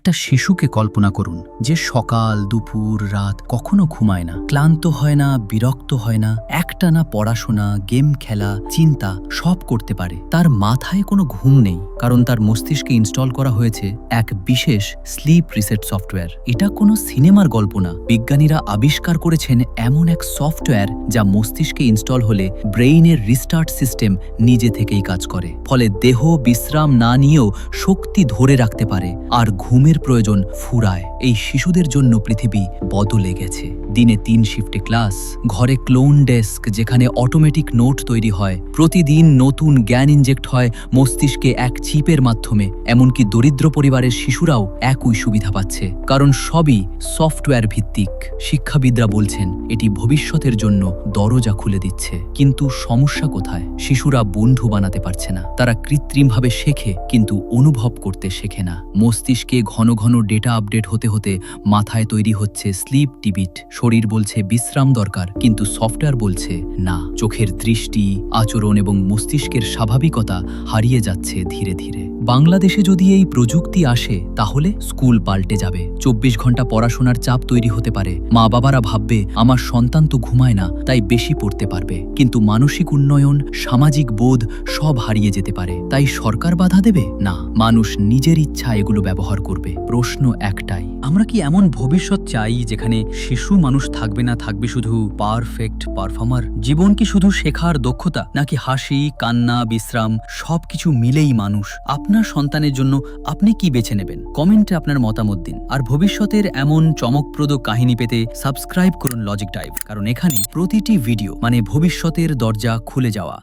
একটা শিশুকে কল্পনা করুন, যে সকাল, দুপুর, রাত কখনো ঘুমায় না। ক্লান্ত হয় না, বিরক্ত হয় না, একটানা পড়াশোনা, গেম খেলা, চিন্তা সব করতে পারে। তার মাথায় কোনো ঘুম নেই, কারণ তার মস্তিষ্কে ইনস্টল করা হয়েছে এক বিশেষ স্লিপ রিসেট সফটওয়্যার। এটা কোনো সিনেমার গল্প না। বিজ্ঞানীরা আবিষ্কার করেছেন এমন এক সফটওয়্যার যা মস্তিষ্কে ইনস্টল হলে ব্রেইনের রিস্টার্ট সিস্টেম নিজে থেকেই কাজ করে। ফলে দেহ বিশ্রাম না নিয়েও শক্তি ধরে রাখতে পারে, আর ঘুমের প্রয়োজন ফুরায়। এই শিশুদের জন্য পৃথিবী বদলে গেছে। দিনে তিন শিফটে ক্লাস ঘরে ক্লোন ডেস্ক যেখানে অটোমেটিক নোট তৈরি হয়। প্রতিদিন নতুন জ্ঞান ইনজেক্ট হয় মস্তিষ্কে এক চিপের মাধ্যমে। এমনকি দরিদ্র পরিবারের শিশুরাও একই সুবিধা পাচ্ছে। কারণ সবই সফটওয়্যার ভিত্তিক। শিক্ষাবিদরা বলছেন, এটি ভবিষ্যতের জন্য দরজা খুলে দিচ্ছে। কিন্তু সমস্যা কোথায়? শিশুরা বন্ধু বানাতে পারছে না। তারা কৃত্রিমভাবে শেখে, কিন্তু অনুভব করতে শেখে না। মস্তিষ্কে ঘন ঘন ডেটা আপডেট হতে হতে মাথায় তৈরি হচ্ছে স্লিপ টিবিট। শরীর বলছে বিশ্রাম দরকার, কিন্তু সফটওয়্যার বলছে না। চোখের দৃষ্টি, আচরণ এবং মস্তিষ্কের স্বাভাবিকতা হারিয়ে যাচ্ছে ধীরে ধীরে। বাংলাদেশে যদি এই প্রযুক্তি আসে, তাহলে স্কুল পাল্টে যাবে। চব্বিশ ঘণ্টা পড়াশোনার চাপ তৈরি হতে পারে। মা বাবারা ভাববে, আমার সন্তান তো ঘুমায় না, তাই বেশি পড়তে পারবে। কিন্তু মানসিক উন্নয়ন, সামাজিক বোধ সব হারিয়ে যেতে পারে। তাই সরকার বাধা দেবে? না। মানুষ নিজের ইচ্ছা এগুলো ব্যবহার করবে। প্রশ্ন একটাই। আমরা কি এমন ভবিষ্যৎ চাই যেখানে শিশু মানুষ থাকবে না, থাকবে শুধু পারফেক্ট পারফর্মার জীবন কি শুধু শেখার দক্ষতা, নাকি হাসি, কান্না, বিশ্রাম, সবকিছু মিলেই মানুষ? আপনার সন্তানের জন্য আপনি কি বেছে নেবেন? কমেন্টে আপনার মতামত দিন। আর ভবিষ্যতের এমন চমকপ্রদ কাহিনী পেতে সাবস্ক্রাইব করুন লজিক ডাইভ কারণ এখানে প্রতিটি ভিডিও মানে ভবিষ্যতের দরজা খুলে যাওয়া।